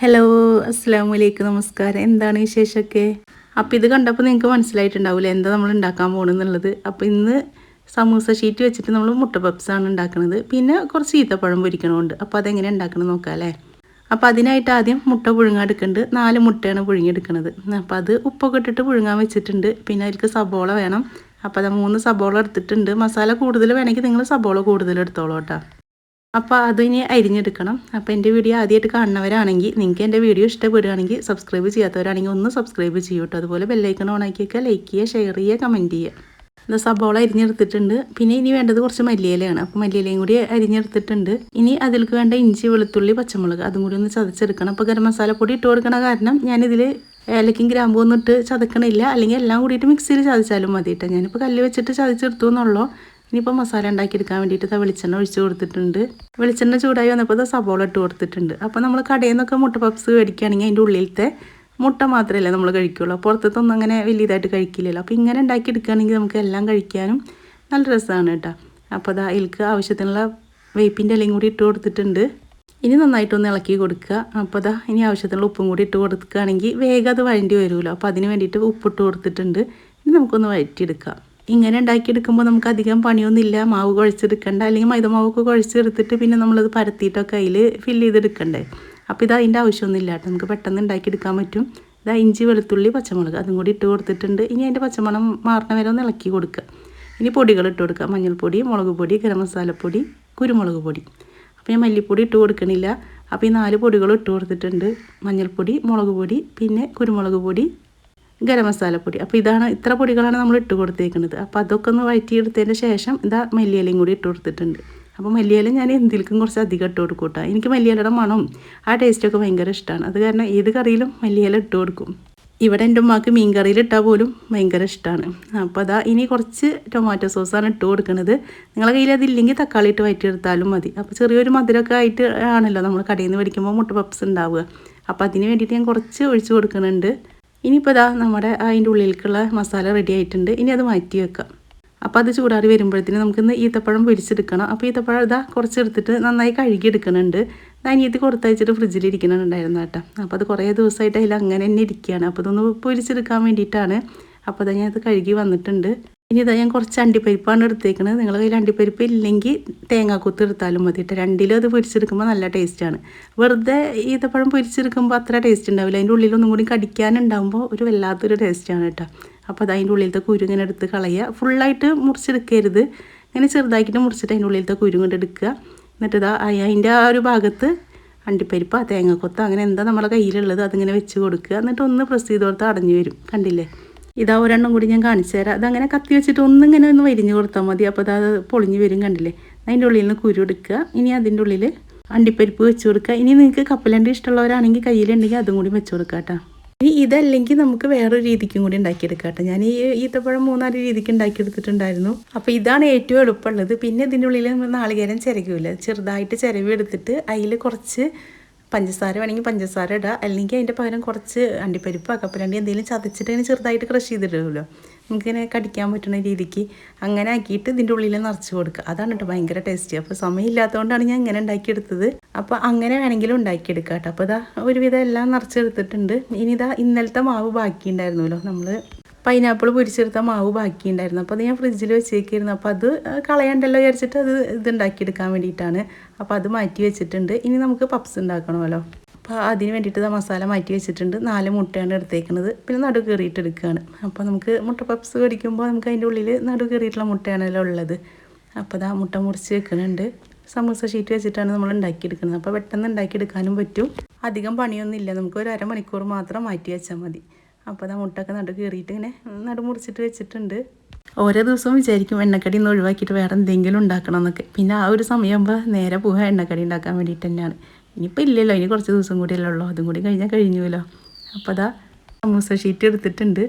Hello അസ്സാം വലൈക്കും നമസ്കാരം. എന്താണ് വിശേഷമൊക്കെ? അപ്പോൾ ഇത് കണ്ടപ്പോൾ നിങ്ങൾക്ക് മനസ്സിലായിട്ടുണ്ടാവില്ല എന്താ നമ്മൾ ഉണ്ടാക്കാൻ പോകണമെന്നുള്ളത് അപ്പോൾ ഇന്ന് സമൂസ ഷീറ്റ് വെച്ചിട്ട് നമ്മൾ മുട്ട പപ്സാണ് ഉണ്ടാക്കുന്നത് പിന്നെ കുറച്ച് ഈത്തപ്പഴം പൊരിക്കണമുണ്ട്. അപ്പോൾ അതെങ്ങനെ ഉണ്ടാക്കണം നോക്കാം അല്ലേ? അപ്പോൾ അതിനായിട്ട് ആദ്യം മുട്ട പുഴുങ്ങാൻ എടുക്കുന്നുണ്ട് നാല് മുട്ടയാണ് പുഴുങ്ങിയെടുക്കുന്നത് അപ്പോൾ അത് ഉപ്പൊക്കെ ഇട്ടിട്ട് പുഴുങ്ങാൻ വെച്ചിട്ടുണ്ട്. പിന്നെ അതിലേക്ക് സബോള വേണം. അപ്പോൾ അത് മൂന്ന് സബോള എടുത്തിട്ടുണ്ട്. മസാല കൂടുതൽ വേണമെങ്കിൽ നിങ്ങൾ സബോള കൂടുതൽ എടുത്തോളൂ കേട്ടോ. അപ്പോൾ അതിനി അരിഞ്ഞെടുക്കണം. അപ്പോൾ എന്റെ വീഡിയോ ആദ്യമായിട്ട് കാണുന്നവരാണെങ്കിൽ നിങ്ങൾക്ക് എന്റെ വീഡിയോ ഇഷ്ടപ്പെടുകയാണെങ്കിൽ സബ്സ്ക്രൈബ് ചെയ്യാത്തവരാണെങ്കിൽ ഒന്ന് സബ്സ്ക്രൈബ് ചെയ്യൂ കേട്ടോ അതുപോലെ ബെല്ലൈക്കൺ വെക്കുക ലൈക്ക് ചെയ്യുക ഷെയർ ചെയ്യുക കമന്റ് ചെയ്യുക. ഇത് സബോള അരിഞ്ഞെടുത്തിട്ടുണ്ട്. പിന്നെ ഇനി വേണ്ടത് കുറച്ച് മല്ലിയിലയാണ്. അപ്പോൾ മല്ലിയിലയും കൂടി അരിഞ്ഞെടുത്തിട്ടുണ്ട്. ഇനി അതിൽക്ക് വേണ്ട ഇഞ്ചി വെളുത്തുള്ളി പച്ചമുളക് അതും കൂടി ഒന്ന് ചതച്ചെടുക്കണം. അപ്പോൾ ഗരം മസാല പൊടി ഇട്ട് കൊടുക്കണ കാരണം ഞാനിതിൽ ഏലക്കും ഗ്രാമ്പും ഒന്നും ഇട്ട് ചതക്കണില്ല. അല്ലെങ്കിൽ എല്ലാം കൂടിയിട്ട് മിക്സിയിൽ ചതച്ചാലും മതി കേട്ടോ ഞാനിപ്പോൾ കല്ല് വെച്ചിട്ട് ചതച്ചെടുത്തു എന്നുള്ളൂ. ഇനിയിപ്പോൾ മസാല ഉണ്ടാക്കിയെടുക്കാൻ വേണ്ടിയിട്ട് വെളിച്ചെണ്ണ ഒഴിച്ച് കൊടുത്തിട്ടുണ്ട്. വെളിച്ചെണ്ണ ചൂടായി വന്നപ്പോൾ സബോള ഇട്ട് കൊടുത്തിട്ടുണ്ട്. അപ്പോൾ നമ്മൾ കടയിൽ നിന്നൊക്കെ മുട്ട പപ്സ് മേടിക്കുകയാണെങ്കിൽ അതിന്റെ ഉള്ളിലത്തെ മുട്ട മാത്രമല്ലേ നമ്മൾ കഴിക്കുള്ളൂ. പുറത്തൊന്നും അങ്ങനെ വലിയതായിട്ട് കഴിക്കില്ലല്ലോ. അപ്പോൾ ഇങ്ങനെ ഉണ്ടാക്കിയെടുക്കുകയാണെങ്കിൽ നമുക്ക് എല്ലാം കഴിക്കാനും നല്ല രസമാണ് കേട്ടോ. അപ്പോൾ അതാ അതിലേക്ക് ആവശ്യത്തിനുള്ള വേപ്പിന്റെ ഇലയും കൂടി ഇട്ട് കൊടുത്തിട്ടുണ്ട്. ഇനി നന്നായിട്ടൊന്ന് ഇളക്കി കൊടുക്കുക. അപ്പോൾ അതാ ഇനി ആവശ്യത്തിനുള്ള ഉപ്പും കൂടി ഇട്ട് കൊടുക്കുകയാണെങ്കിൽ വേഗം അത് വഴണ്ടി വരുമല്ലോ. അപ്പോൾ അതിന് വേണ്ടിയിട്ട് ഉപ്പിട്ട് കൊടുത്തിട്ടുണ്ട്. ഇനി നമുക്കൊന്ന് വഴറ്റിയെടുക്കാം. ഇങ്ങനെ ഉണ്ടാക്കിയെടുക്കുമ്പോൾ നമുക്ക് അധികം പണിയൊന്നുമില്ല. മാവ് കുഴച്ചെടുക്കണ്ട. അല്ലെങ്കിൽ മൈദമാവൊക്കെ കുഴച്ചെടുത്തിട്ട് പിന്നെ നമ്മളത് പരത്തിയിട്ടൊക്കെ അതിൽ ഫില്ല് ചെയ്തെടുക്കണ്ടേ. അപ്പോൾ ഇത് അതിന്റെ ആവശ്യമൊന്നുമില്ല കേട്ടോ. നമുക്ക് പെട്ടെന്ന് ഉണ്ടാക്കിയെടുക്കാൻ പറ്റും. ഇതാ ഇഞ്ചി വെളുത്തുള്ളി പച്ചമുളക് അതും കൂടി ഇട്ട് കൊടുത്തിട്ടുണ്ട്. ഇനി അതിന്റെ പച്ചമണം മാറണ വരെ ഒന്ന് ഇളക്കി കൊടുക്കുക. ഇനി പൊടികൾ ഇട്ട് കൊടുക്കുക. മഞ്ഞൾപ്പൊടി മുളക് പൊടി ഗരം മസാലപ്പൊടി കുരുമുളക് പൊടി. അപ്പോൾ ഞാൻ മല്ലിപ്പൊടി ഇട്ട് കൊടുക്കണില്ല. അപ്പോൾ ഈ നാല് പൊടികൾ ഇട്ട് കൊടുത്തിട്ടുണ്ട്. മഞ്ഞൾപ്പൊടി മുളക് പൊടി പിന്നെ കുരുമുളക് പൊടി ഗരം മസാലപ്പൊടി അപ്പോൾ ഇതാണ് ഇത്ര പൊടികളാണ് നമ്മൾ ഇട്ട് കൊടുത്തേക്കുന്നത്. അപ്പോൾ അതൊക്കെ ഒന്ന് വഴറ്റിയെടുത്തതിന് ശേഷം ഇതാ മല്ലിയലയും കൂടി ഇട്ട് കൊടുത്തിട്ടുണ്ട്. അപ്പോൾ മല്ലിയില ഞാൻ എന്തിലേക്കും കുറച്ച് അധികം ഇട്ട് കൊടുക്കും കേട്ടോ. എനിക്ക് മല്ലിയിലയുടെ മണം ആ ടേസ്റ്റൊക്കെ ഭയങ്കര ഇഷ്ടമാണ് അത് കാരണം ഏത് കറിയിലും മല്ലിയില ഇട്ട് കൊടുക്കും. ഇവിടെ എന്റെ ഉമ്മാക്ക് മീൻ കറിയിൽ ഇട്ടാൽ പോലും ഭയങ്കര ഇഷ്ടമാണ് അപ്പോൾ അതാ ഇനി കുറച്ച് ടൊമാറ്റോ സോസാണ് ഇട്ട് കൊടുക്കുന്നത് നിങ്ങളുടെ കയ്യിൽ അതില്ലെങ്കിൽ തക്കാളി ഇട്ട് വയറ്റിയെടുത്താലും മതി. അപ്പോൾ ചെറിയൊരു മധുരമൊക്കെ ആയിട്ട് ആണല്ലോ നമ്മൾ കടയിൽ നിന്ന് മേടിക്കുമ്പോൾ മുട്ട പപ്സ് ഉണ്ടാവുക. അപ്പോൾ അതിന് വേണ്ടിയിട്ട് ഞാൻ കുറച്ച് ഒഴിച്ചു കൊടുക്കുന്നുണ്ട് ഇനിയിപ്പോൾ ഇതാ നമ്മുടെ അതിന്റെ ഉള്ളിലേക്കുള്ള മസാല റെഡി ആയിട്ടുണ്ട്. ഇനി അത് മാറ്റി വെക്കാം. അപ്പോൾ അത് ചൂടാറി വരുമ്പോഴത്തേന് നമുക്കിന്ന് ഈത്തപ്പഴം പൊരിച്ചെടുക്കണം. അപ്പോൾ ഈത്തപ്പഴം ഇതാ കുറച്ച് എടുത്തിട്ട് നന്നായി കഴുകി എടുക്കുന്നുണ്ട് അനിയത്തി കൊടുത്തയച്ചിട്ട് ഫ്രിഡ്ജിൽ ഇരിക്കുന്നുണ്ടായിരുന്നു കേട്ടോ. അപ്പോൾ അത് കുറേ ദിവസമായിട്ട് അതിൽ അങ്ങനെ തന്നെ ഇരിക്കുകയാണ് അപ്പോൾ ഇതൊന്ന് പൊരിച്ചെടുക്കാൻ വേണ്ടിയിട്ടാണ്. അപ്പോൾ അത് ഞാൻ അത് കഴുകി വന്നിട്ടുണ്ട്. ഇനി ഇതാ ഞാൻ കുറച്ച് അണ്ടിപ്പരിപ്പാണ് എടുത്തേക്കുന്നത് നിങ്ങളുടെ കയ്യിൽ അണ്ടിപ്പരിപ്പ് ഇല്ലെങ്കിൽ തേങ്ങാക്കൊത്ത് എടുത്താലും മതി കേട്ടോ രണ്ടിലും അത് പൊരിച്ചെടുക്കുമ്പോൾ നല്ല ടേസ്റ്റാണ്. വെറുതെ ഈത്തപ്പഴം പൊരിച്ചെടുക്കുമ്പോൾ അത്ര ടേസ്റ്റ് ഉണ്ടാവില്ല. അതിന്റെ ഉള്ളിൽ ഒന്നും കൂടി കടിക്കാനുണ്ടാകുമ്പോൾ ഒരു വല്ലാത്തൊരു ടേസ്റ്റാണ് കേട്ടോ അപ്പോൾ അത് അതിന്റെ ഉള്ളിലത്തെ കുരു ഇങ്ങനെ എടുത്ത് കളയുക. ഫുള്ളായിട്ട് മുറിച്ചെടുക്കരുത്. ഇങ്ങനെ ചെറുതാക്കിയിട്ട് മുറിച്ചിട്ട് അതിന്റെ ഉള്ളിലത്തെ കുരു കൊണ്ട് എടുക്കുക. എന്നിട്ട് ഇതാ അതിന്റെ ആ ഒരു ഭാഗത്ത് അണ്ടിപ്പരിപ്പ് തേങ്ങാക്കൊത്ത് അങ്ങനെ എന്താ നമ്മുടെ കയ്യിലുള്ളത് അതിങ്ങനെ വെച്ച് കൊടുക്കുക. എന്നിട്ട് ഒന്ന് പ്രസ് ചെയ്ത് കൊടുത്ത് അടഞ്ഞു വരും. കണ്ടില്ലേ? ഇതാ ഒരെണ്ണം കൂടി ഞാൻ കാണിച്ചു തരാം. അതങ്ങനെ കത്തി വെച്ചിട്ട് ഒന്നിങ്ങനെ ഒന്ന് വരിഞ്ഞ് കൊടുത്താൽ മതി. അപ്പോൾ അത് പൊളിഞ്ഞ് വരും കണ്ടില്ലേ? അതിന്റെ ഉള്ളിൽ നിന്ന് കുരു എടുക്കുക. ഇനി അതിന്റെ ഉള്ളിൽ അണ്ടിപ്പരിപ്പ് വെച്ച് കൊടുക്കുക. ഇനി നിങ്ങൾക്ക് കപ്പലണ്ടി ഇഷ്ടമുള്ളവരാണെങ്കിൽ കയ്യിലുണ്ടെങ്കിൽ അതും കൂടി വെച്ച് കൊടുക്കാം കേട്ടോ. ഇനി ഇതല്ലെങ്കിൽ നമുക്ക് വേറൊരു രീതിക്കും കൂടി ഉണ്ടാക്കിയെടുക്കാം കേട്ടോ. ഞാൻ ഈ ഈത്തപ്പഴം മൂന്നാൽ രീതിക്ക് ഉണ്ടാക്കിയെടുത്തിട്ടുണ്ടായിരുന്നു. അപ്പോൾ ഇതാണ് ഏറ്റവും എളുപ്പമുള്ളത്. പിന്നെ ഇതിന്റെ ഉള്ളിൽ നാളികേരം ചിരകില്ല. ചെറുതായിട്ട് ചിരവി എടുത്തിട്ട് അതിൽ കുറച്ച് പഞ്ചസാര വേണമെങ്കിൽ പഞ്ചസാര ഇടുക അല്ലെങ്കിൽ അതിന്റെ പകരം കുറച്ച് അണ്ടിപ്പരിപ്പ് കപ്പലണ്ടി എന്തെങ്കിലും ചതച്ചിട്ട് അതിന് ചെറുതായിട്ട് ക്രഷ് ചെയ്തിടുമല്ലോ നമുക്കിങ്ങനെ കടിക്കാൻ പറ്റുന്ന രീതിക്ക് അങ്ങനെ ആക്കിയിട്ട് ഇതിന്റെ ഉള്ളിൽ നിറച്ച് കൊടുക്കുക. അതാണ് കേട്ടോ ഭയങ്കര ടേസ്റ്റ് അപ്പോൾ സമയമില്ലാത്തതുകൊണ്ടാണ് ഞാൻ ഇങ്ങനെ ഉണ്ടാക്കിയെടുത്തത്. അപ്പോൾ അങ്ങനെ വേണമെങ്കിലും ഉണ്ടാക്കിയെടുക്കുക കേട്ടോ. അപ്പോൾ ഇതാ ഒരുവിധം എല്ലാം നിറച്ചെടുത്തിട്ടുണ്ട്. ഇനി ഇതാ ഇന്നലത്തെ മാവ് ബാക്കി ബാക്കിയുണ്ടായിരുന്നല്ലോ. നമ്മൾ പൈനാപ്പിൾ പൊരിച്ചെടുത്ത മാവ് ബാക്കിയുണ്ടായിരുന്നു. അപ്പോൾ അത് ഞാൻ ഫ്രിഡ്ജിൽ വെച്ചേക്കായിരുന്നു. അപ്പോൾ അത് കളയണ്ടല്ലോ വിചാരിച്ചിട്ട് അത് ഇതുണ്ടാക്കിയെടുക്കാൻ വേണ്ടിയിട്ടാണ്. അപ്പോൾ അത് മാറ്റി വെച്ചിട്ടുണ്ട്. ഇനി നമുക്ക് പപ്സ് ഉണ്ടാക്കണമല്ലോ. അപ്പോൾ അതിന് വേണ്ടിയിട്ട് മസാല മാറ്റി വെച്ചിട്ടുണ്ട്. നാല് മുട്ടയാണ് എടുത്തേക്കുന്നത് പിന്നെ നടു കയറിയിട്ട് എടുക്കുകയാണ് അപ്പോൾ നമുക്ക് മുട്ട പപ്സ് കടിക്കുമ്പോൾ നമുക്ക് അതിന്റെ ഉള്ളിൽ നടു കയറിയിട്ടുള്ള മുട്ടയാണല്ലോ ഉള്ളത്. അപ്പോൾ അതാ മുട്ട മുറിച്ച് വെക്കുന്നുണ്ട് സമൂസ ഷീറ്റ് വെച്ചിട്ടാണ് നമ്മൾ ഉണ്ടാക്കിയെടുക്കുന്നത്. അപ്പോൾ പെട്ടെന്ന് ഉണ്ടാക്കിയെടുക്കാനും പറ്റും. അധികം പണിയൊന്നുമില്ല. നമുക്ക് ഒരു അരമണിക്കൂർ മാത്രം മാറ്റി വെച്ചാൽ മതി. അപ്പോൾ അത് മുട്ടൊക്കെ നടു കയറിയിട്ട് ഇങ്ങനെ നടു മുറിച്ചിട്ട് വെച്ചിട്ടുണ്ട്. ഓരോ ദിവസവും വിചാരിക്കും എണ്ണക്കടി ഒന്ന് ഒഴിവാക്കിയിട്ട് വേറെ എന്തെങ്കിലും ഉണ്ടാക്കണം എന്നൊക്കെ. പിന്നെ ആ ഒരു സമയമാകുമ്പോൾ നേരെ പോവുക എണ്ണക്കടി ഉണ്ടാക്കാൻ വേണ്ടിയിട്ട് തന്നെയാണ്. ഇനിയിപ്പോൾ ഇല്ലല്ലോ ഇനി കുറച്ച് ദിവസം കൂടിയല്ലേ ഉള്ളൂ. അതും കൂടി കഴിഞ്ഞാൽ കഴിഞ്ഞുവല്ലോ. അപ്പോൾ അതാ സമൂസ ഷീറ്റ് എടുത്തിട്ടുണ്ട്.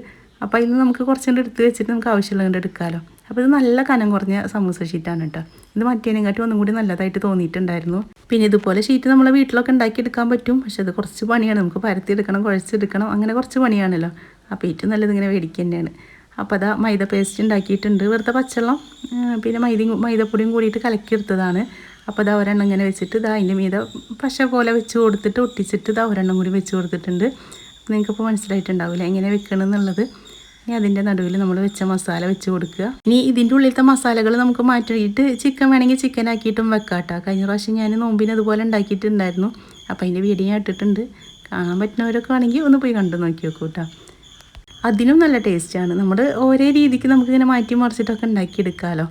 അപ്പോൾ അതിൽ നമുക്ക് കുറച്ചുകൊണ്ട് എടുത്ത് വെച്ചിട്ട് നമുക്ക് ആവശ്യമുള്ളത് എടുക്കാമല്ലോ അപ്പോൾ ഇത് നല്ല കനം കുറഞ്ഞ സമൂസ ഷീറ്റാണ് കേട്ടോ ഇത് മറ്റേനെക്കാട്ടി ഒന്നും കൂടി നല്ലതായിട്ട് തോന്നിയിട്ടുണ്ടായിരുന്നു. പിന്നെ ഇതുപോലെ ഷീറ്റ് നമ്മളെ വീട്ടിലൊക്കെ ഉണ്ടാക്കിയെടുക്കാൻ പറ്റും. പക്ഷെ അത് കുറച്ച് പണിയാണ്. നമുക്ക് പരത്തിയെടുക്കണം കുഴച്ചെടുക്കണം അങ്ങനെ കുറച്ച് പണിയാണല്ലോ. അപ്പോൾ ഏറ്റവും നല്ലത് ഇങ്ങനെ മേടിക്കുക തന്നെയാണ്. അപ്പോൾ അതാ മൈദ പേസ്റ്റ് ഉണ്ടാക്കിയിട്ടുണ്ട്. വെറുതെ പച്ചവെള്ളം പിന്നെ മൈദ മൈദപ്പൊടിയും കൂടിയിട്ട് കലക്കിയെടുത്തതാണ്. അപ്പോൾ അത് ഒരെണ്ണം ഇങ്ങനെ വെച്ചിട്ട് ഇതാ അതിന്റെ മീത പശ പോലെ വെച്ച് കൊടുത്തിട്ട് ഒട്ടിച്ചിട്ട് ഇത് ഒരെണ്ണം കൂടി വെച്ച് കൊടുത്തിട്ടുണ്ട്. നിങ്ങൾക്കിപ്പോൾ മനസ്സിലായിട്ടുണ്ടാവില്ല എങ്ങനെ വെക്കണം എന്നുള്ളത് ഇനി അതിന്റെ നടുവിൽ നമ്മൾ വെച്ച മസാല വെച്ച് കൊടുക്കുക. ഇനി ഇതിന്റെ ഉള്ളിലത്തെ മസാലകൾ നമുക്ക് മാറ്റിയിട്ട് ചിക്കൻ വേണമെങ്കിൽ ചിക്കൻ ആക്കിയിട്ടും വെക്കാട്ടോ. കേട്ടോ കഴിഞ്ഞ പ്രാവശ്യം ഞാൻ നോമ്പിന് അതുപോലെ ഉണ്ടാക്കിയിട്ടുണ്ടായിരുന്നു. അപ്പോൾ അതിന്റെ വീഡിയോ ഞാൻ ഇട്ടിട്ടുണ്ട്. കാണാൻ പറ്റുന്നവരൊക്കെ ആണെങ്കിൽ ഒന്ന് പോയി കണ്ടു നോക്കി നോക്കൂ കേട്ടോ അതിനും നല്ല ടേസ്റ്റാണ് നമ്മൾ ഓരോ രീതിക്ക് നമുക്കിങ്ങനെ മാറ്റി മറിച്ചിട്ടൊക്കെ ഉണ്ടാക്കിയെടുക്കാമല്ലോ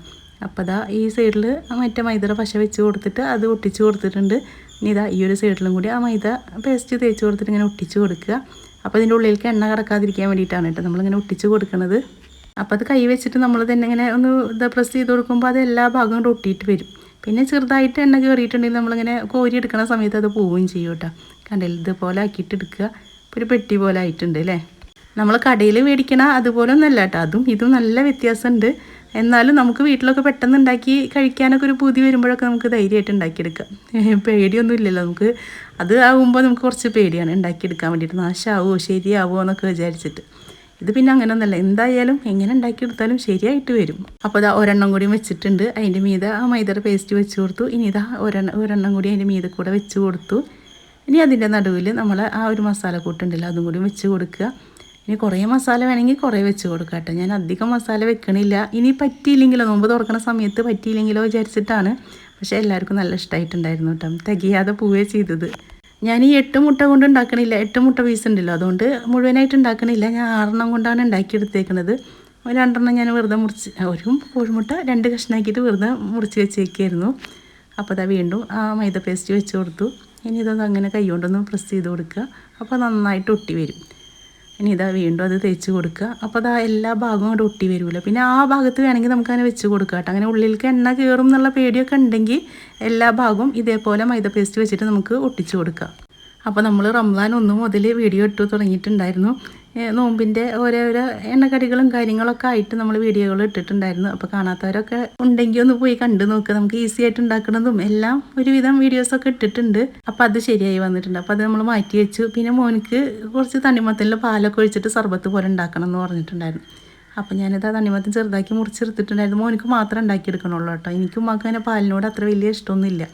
അപ്പോൾ അതാ ഈ സൈഡിൽ മറ്റേ മൈദയുടെ പശ വെച്ച് കൊടുത്തിട്ട് അത് ഒട്ടിച്ച് കൊടുത്തിട്ടുണ്ട്. ഇനി ഇതാ ഈ ഒരു സൈഡിലും കൂടി ആ മൈദ പേസ്റ്റ് തേച്ച് കൊടുത്തിട്ട് ഇങ്ങനെ ഒട്ടിച്ച് കൊടുക്കുക. അപ്പോൾ ഇതിന്റെ ഉള്ളിലേക്ക് എണ്ണ കറക്കാതിരിക്കാൻ വേണ്ടിയിട്ടാണ് കേട്ടോ നമ്മളിങ്ങനെ ഒട്ടിച്ച് കൊടുക്കുന്നത് അപ്പോൾ അത് കൈ വെച്ചിട്ട് നമ്മൾ തന്നെ ഇങ്ങനെ ഒന്ന് ഇത് പ്രസ് ചെയ്ത് കൊടുക്കുമ്പോൾ അത് എല്ലാ ഭാഗവും ഒട്ടിയിട്ട് വരും. പിന്നെ ചെറുതായിട്ട് എണ്ണ കയറിയിട്ടുണ്ടെങ്കിൽ നമ്മളിങ്ങനെ കോരി എടുക്കുന്ന സമയത്ത് അത് പോവുകയും ചെയ്യും കേട്ടോ. കണ്ടില്ല? ഇതുപോലെ ആക്കിയിട്ട് എടുക്കുക. ഒരു പെട്ടി പോലെ ആയിട്ടുണ്ട് അല്ലേ? നമ്മൾ കടയിൽ മേടിക്കണ അതുപോലെ ഒന്നല്ല കേട്ടോ. അതും ഇതും നല്ല വ്യത്യാസമുണ്ട്. എന്നാലും നമുക്ക് വീട്ടിലൊക്കെ പെട്ടെന്ന് ഉണ്ടാക്കി കഴിക്കാനൊക്കെ ഒരു പൂതി വരുമ്പോഴൊക്കെ നമുക്ക് ധൈര്യമായിട്ട് ഉണ്ടാക്കിയെടുക്കാം. പേടിയൊന്നും ഇല്ലല്ലോ നമുക്ക്. അത് ആകുമ്പോൾ നമുക്ക് കുറച്ച് പേടിയാണ് ഉണ്ടാക്കിയെടുക്കാൻ വേണ്ടിയിട്ട്. നാശമാവോ ശരിയാവോ എന്നൊക്കെ വിചാരിച്ചിട്ട്. ഇത് പിന്നെ അങ്ങനെ ഒന്നല്ല എന്തായാലും എങ്ങനെ ഉണ്ടാക്കിയെടുത്താലും ശരിയായിട്ട് വരും. അപ്പോൾ ഇതാ ഒരെണ്ണം കൂടിയും വെച്ചിട്ടുണ്ട്. അതിന്റെ മീതെ ആ മൈദയുടെ പേസ്റ്റ് വെച്ച് കൊടുത്തു. ഇനി ഇതാ ഒരെണ്ണം ഒരെണ്ണം കൂടി അതിന്റെ മീതെ കൂടെ വെച്ച് കൊടുത്തു. ഇനി അതിന്റെ നടുവിൽ നമ്മൾ ആ ഒരു മസാല കൂട്ടുണ്ടല്ലോ അതും കൂടി വെച്ച് കൊടുക്കുക. ഇനി കുറേ മസാല വേണമെങ്കിൽ കുറേ വെച്ച് കൊടുക്കാം കേട്ടോ ഞാൻ അധികം മസാല വെക്കണില്ല. ഇനി പറ്റിയില്ലെങ്കിലോ? നോമ്പ് തുറക്കുന്ന സമയത്ത് പറ്റിയില്ലെങ്കിലോ വിചാരിച്ചിട്ടാണ്. പക്ഷേ എല്ലാവർക്കും നല്ല ഇഷ്ടമായിട്ടുണ്ടായിരുന്നു കേട്ടോ. തികയാതെ പോവുകയെ ചെയ്തത്. ഞാൻ ഈ എട്ട് മുട്ട കൊണ്ട് ഉണ്ടാക്കണില്ല. എട്ട് മുട്ട പീസ് ഉണ്ടല്ലോ. അതുകൊണ്ട് മുഴുവനായിട്ട് ഉണ്ടാക്കണില്ല. ഞാൻ ആറെണ്ണം കൊണ്ടാണ് ഉണ്ടാക്കിയെടുത്തേക്കണത്. രണ്ടെണ്ണം ഞാൻ വെറുതെ മുറിച്ച് ഒരു കോഴിമുട്ട രണ്ട് കഷ്ണാക്കിയിട്ട് വെറുതെ മുറിച്ച് വെച്ചേക്കായിരുന്നു. അപ്പോൾ അതാ വീണ്ടും ആ മൈദ പേസ്റ്റ് വെച്ച് കൊടുത്തു. ഇനി ഇതൊന്ന് അങ്ങനെ കൈ കൊണ്ടൊന്ന് പ്രസ് ചെയ്ത് കൊടുക്കുക. അപ്പോൾ നന്നായിട്ട് ഒട്ടി വരും. ഇനി ഇതാ വീണ്ടും അത് തേച്ച് കൊടുക്കുക. അപ്പോൾ അതാ എല്ലാ ഭാഗവും അവിടെ ഒട്ടി വരുമല്ലോ പിന്നെ ആ ഭാഗത്ത് വേണമെങ്കിൽ നമുക്ക് അങ്ങനെ വെച്ച് കൊടുക്കാം കേട്ടോ. അങ്ങനെ ഉള്ളിലേക്ക് എണ്ണ കയറും എന്നുള്ള പേടിയൊക്കെ ഉണ്ടെങ്കിൽ എല്ലാ ഭാഗവും ഇതേപോലെ മൈദ പേസ്റ്റ് വെച്ചിട്ട് നമുക്ക് ഒട്ടിച്ച് കൊടുക്കുക അപ്പോൾ നമ്മൾ റംസാൻ ഒന്ന് മുതൽ വീഡിയോ ഇട്ടു തുടങ്ങിയിട്ടുണ്ടായിരുന്നു. നോമ്പിന്റെ ഓരോരോ എണ്ണക്കടികളും കാര്യങ്ങളൊക്കെ ആയിട്ട് നമ്മൾ വീഡിയോകൾ ഇട്ടിട്ടുണ്ടായിരുന്നു. അപ്പോൾ കാണാത്തവരൊക്കെ ഉണ്ടെങ്കിൽ ഒന്ന് പോയി കണ്ടു നോക്കുക നമുക്ക് ഈസി ആയിട്ട് ഉണ്ടാക്കുന്നതും എല്ലാം ഒരുവിധം വീഡിയോസൊക്കെ ഇട്ടിട്ടുണ്ട്. അപ്പോൾ അത് ശരിയായി വന്നിട്ടുണ്ട്. അപ്പോൾ അത് നമ്മൾ മാറ്റി വെച്ചു. പിന്നെ മോനിക്ക് കുറച്ച് തണിമത്തലിൽ പാലൊക്കെ ഒഴിച്ചിട്ട് സർബത്ത് പോലെ ഉണ്ടാക്കണം എന്ന് പറഞ്ഞിട്ടുണ്ടായിരുന്നു. അപ്പം ഞാനിത് ആ തണ്ണിമത്തൻ ചെറുതാക്കി മുറിച്ചെടുത്തിട്ടുണ്ടായിരുന്നു. മോനിക്ക് മാത്രമേ ഉണ്ടാക്കിയെടുക്കണുള്ളൂ കേട്ടോ. എനിക്കും ഉമ്മാക്ക് പാലിനോട് അത്ര വലിയ ഇഷ്ടമൊന്നുമില്ല.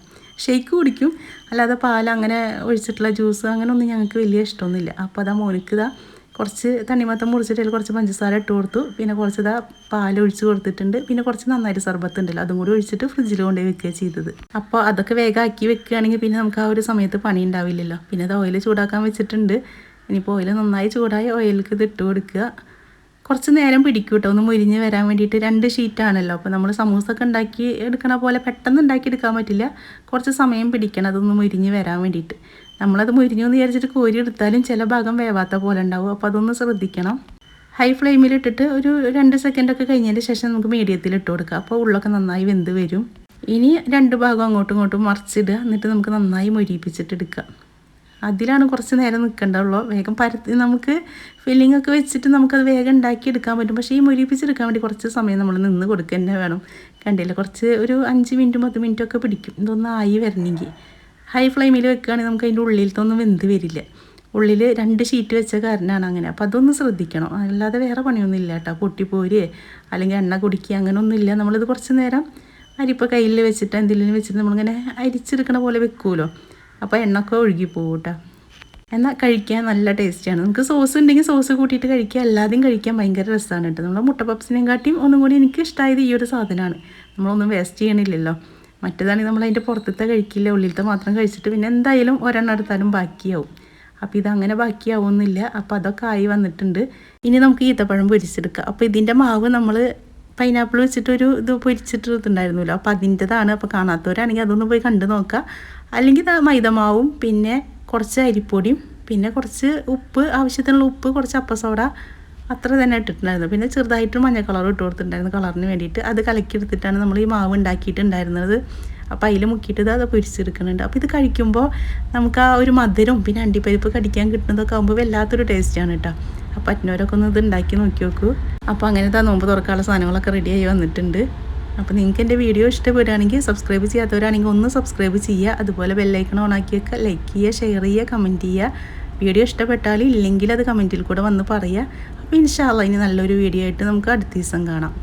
ഷെയ്ക്ക് കുടിക്കും. അല്ലാതെ പാൽ അങ്ങനെ ഒഴിച്ചിട്ടുള്ള ജ്യൂസ് അങ്ങനെ ഒന്നും ഞങ്ങൾക്ക് വലിയ ഇഷ്ടമൊന്നുമില്ല. അപ്പോൾ അതാ മോനിക്ക് ഇതാ കുറച്ച് തണ്ണിമത്തം മുറിച്ചിട്ട് അതിൽ കുറച്ച് പഞ്ചസാര ഇട്ട് കൊടുത്തു. പിന്നെ കുറച്ച് ഇതാ പാൽ ഒഴിച്ച് കൊടുത്തിട്ടുണ്ട്. പിന്നെ കുറച്ച് നന്നായിട്ട് സർബത്ത് ഉണ്ടല്ലോ അതും കൂടി ഒഴിച്ചിട്ട് ഫ്രിഡ്ജിൽ കൊണ്ടുപോയി വെക്കുക ചെയ്തത്. അപ്പോൾ അതൊക്കെ വേഗം ആക്കി വെക്കുകയാണെങ്കിൽ പിന്നെ നമുക്ക് ആ ഒരു സമയത്ത് പണി ഉണ്ടാവില്ലല്ലോ. പിന്നെ അത് ഓയിൽ ചൂടാക്കാൻ വെച്ചിട്ടുണ്ട്. ഇനിയിപ്പോൾ ഓയിൽ നന്നായി ചൂടായി ഓയിലേക്ക് ഇത് ഇട്ട് കൊടുക്കുക. കുറച്ച് നേരം പിടിക്കും കേട്ടോ ഒന്ന് മുരിഞ്ഞ് വരാൻ വേണ്ടിയിട്ട് രണ്ട് ഷീറ്റാണല്ലോ അപ്പോൾ നമ്മൾ സമൂസ ഒക്കെ ഉണ്ടാക്കി എടുക്കണ പോലെ പെട്ടെന്ന് ഉണ്ടാക്കി എടുക്കാൻ പറ്റില്ല. കുറച്ച് സമയം പിടിക്കണം അതൊന്ന് മുരിഞ്ഞ് വരാൻ വേണ്ടിയിട്ട്. നമ്മളത് മുരിഞ്ഞു എന്ന് വിചാരിച്ചിട്ട് കോരി എടുത്താലും ചില ഭാഗം വേവാത്ത പോലെ ഉണ്ടാവും. അപ്പോൾ അതൊന്ന് ശ്രദ്ധിക്കണം. ഹൈ ഫ്ലെയിമിൽ ഇട്ടിട്ട് ഒരു രണ്ട് സെക്കൻഡൊക്കെ കഴിഞ്ഞതിന് ശേഷം നമുക്ക് മീഡിയത്തിൽ ഇട്ട് കൊടുക്കാം. അപ്പോൾ ഉള്ളൊക്കെ നന്നായി വെന്ത് വരും. ഇനി രണ്ട് ഭാഗം അങ്ങോട്ടും ഇങ്ങോട്ടും മറിച്ചിടുക. എന്നിട്ട് നമുക്ക് നന്നായി മുരിപ്പിച്ചിട്ട് എടുക്കാം. അതിലാണ് കുറച്ച് നേരം നിൽക്കേണ്ടുള്ളൂ വേഗം പരത്തി നമുക്ക് ഫില്ലിംഗ് ഒക്കെ വെച്ചിട്ട് നമുക്കത് വേഗം ഉണ്ടാക്കി എടുക്കാൻ പറ്റും. പക്ഷേ ഈ മുരിപ്പിച്ചെടുക്കാൻ വേണ്ടി കുറച്ച് സമയം നമ്മൾ നിന്ന് കൊടുക്കുക തന്നെ വേണം. കണ്ടില്ല? കുറച്ച് ഒരു അഞ്ച് മിനിറ്റ് പത്ത് മിനിറ്റ് ഒക്കെ പിടിക്കും. ഇതൊന്ന് ആയി വരണമെങ്കിൽ. ഹൈ ഫ്ലെയിമിൽ വെക്കുകയാണെങ്കിൽ നമുക്ക് അതിന്റെ ഉള്ളിലത്തൊന്നും വെന്ത് വരില്ല. ഉള്ളിൽ രണ്ട് ഷീറ്റ് വെച്ച കാരണമാണ് അങ്ങനെ. അപ്പോൾ അതൊന്ന് ശ്രദ്ധിക്കണം. അല്ലാതെ വേറെ പണിയൊന്നും ഇല്ല കേട്ടോ. പൊട്ടിപ്പോര് അല്ലെങ്കിൽ എണ്ണ കുടിക്കുക അങ്ങനെയൊന്നും ഇല്ല. നമ്മളിത് കുറച്ച് നേരം അരിപ്പോൾ കയ്യിൽ വെച്ചിട്ട് എന്തെങ്കിലും വെച്ചിട്ട് നമ്മളിങ്ങനെ അരിച്ചെടുക്കണ പോലെ വെക്കുമല്ലോ. അപ്പോൾ എണ്ണൊക്കെ ഒഴുകി പോകും കേട്ടോ. എന്നാൽ കഴിക്കാൻ നല്ല ടേസ്റ്റിയാണ് നമുക്ക് സോസ് ഉണ്ടെങ്കിൽ സോസ് കൂട്ടിയിട്ട് കഴിക്കുക. അല്ലാതെയും കഴിക്കാൻ ഭയങ്കര രസമാണ് കേട്ടോ. നമ്മൾ മുട്ട കാട്ടിയും ഒന്നും കൂടി എനിക്ക് ഇഷ്ടമായത് ഈ ഒരു സാധനമാണ്. നമ്മളൊന്നും വേസ്റ്റ് ചെയ്യണില്ലല്ലോ. മറ്റേതാണെങ്കിൽ നമ്മൾ അതിന്റെ പുറത്തത്തെ കഴിക്കില്ല ഉള്ളിലത്തെ മാത്രം കഴിച്ചിട്ട് പിന്നെ എന്തായാലും ഒരെണ്ണം എടുത്താലും ബാക്കിയാവും. അപ്പോൾ ഇതങ്ങനെ ബാക്കിയാവുന്നില്ല. അപ്പോൾ അതൊക്കെ ആയി വന്നിട്ടുണ്ട്. ഇനി നമുക്ക് ഈത്തപ്പഴം പൊരിച്ചെടുക്കാം. അപ്പോൾ ഇതിന്റെ മാവ് നമ്മൾ പൈനാപ്പിൾ വെച്ചിട്ടൊരു ഇത് പൊരിച്ചിട്ടുണ്ടായിരുന്നല്ലോ അപ്പോൾ അതിന്റെതാണ് അപ്പോൾ കാണാത്തവരാണെങ്കിൽ അതൊന്ന് പോയി കണ്ടു നോക്കുക അല്ലെങ്കിൽ മൈദമാവും പിന്നെ കുറച്ച് അരിപ്പൊടിയും പിന്നെ കുറച്ച് ഉപ്പ് ആവശ്യത്തിനുള്ള ഉപ്പ് കുറച്ച് അപ്പസോഡ അത്ര തന്നെ ഇട്ടിട്ടുണ്ടായിരുന്നു. പിന്നെ ചെറുതായിട്ട് മഞ്ഞ കളർ ഇട്ട് കൊടുത്തിട്ടുണ്ടായിരുന്നു കളറിന് വേണ്ടിയിട്ട്. അത് കലക്കിയെടുത്തിട്ടാണ് നമ്മൾ ഈ മാവ് ഉണ്ടാക്കിയിട്ടുണ്ടായിരുന്നത്. അപ്പോൾ അതിൽ മുക്കിയിട്ട് അത് പൊരിച്ചെടുക്കുന്നുണ്ട്. അപ്പോൾ ഇത് കഴിക്കുമ്പോൾ നമുക്ക് ആ ഒരു മധുരം പിന്നെ അണ്ടിപ്പരിപ്പ് കടിക്കാൻ കിട്ടുന്നതൊക്കെ ആകുമ്പോൾ വല്ലാത്തൊരു ടേസ്റ്റാണ് കേട്ടോ അപ്പോൾ പറ്റുന്നവരൊക്കെ ഒന്ന് ഇത് ഉണ്ടാക്കി നോക്കി നോക്കൂ. അപ്പോൾ അങ്ങനെ ആ നോമ്പ് തുറക്കാനുള്ള സാധനങ്ങളൊക്കെ റെഡിയായി വന്നിട്ടുണ്ട്. അപ്പോൾ നിങ്ങൾക്ക് എന്റെ വീഡിയോ ഇഷ്ടപ്പെടുകയാണെങ്കിൽ സബ്സ്ക്രൈബ് ചെയ്യാത്തവരാണെങ്കിൽ ഒന്ന് സബ്സ്ക്രൈബ് ചെയ്യുക. അതുപോലെ ബെല്ലൈക്കൺ ഓൺ ആക്കിയൊക്കെ ലൈക്ക് ചെയ്യുക ഷെയർ ചെയ്യുക കമന്റ് ചെയ്യുക. വീഡിയോ ഇഷ്ടപ്പെട്ടാൽ ഇല്ലെങ്കിൽ അത് കമന്റിൽ കൂടെ വന്ന് പറയുക. അപ്പോൾ ഇൻഷാല്ല ഇനി നല്ലൊരു വീഡിയോ ആയിട്ട് നമുക്ക് അടുത്ത ദിവസം കാണാം.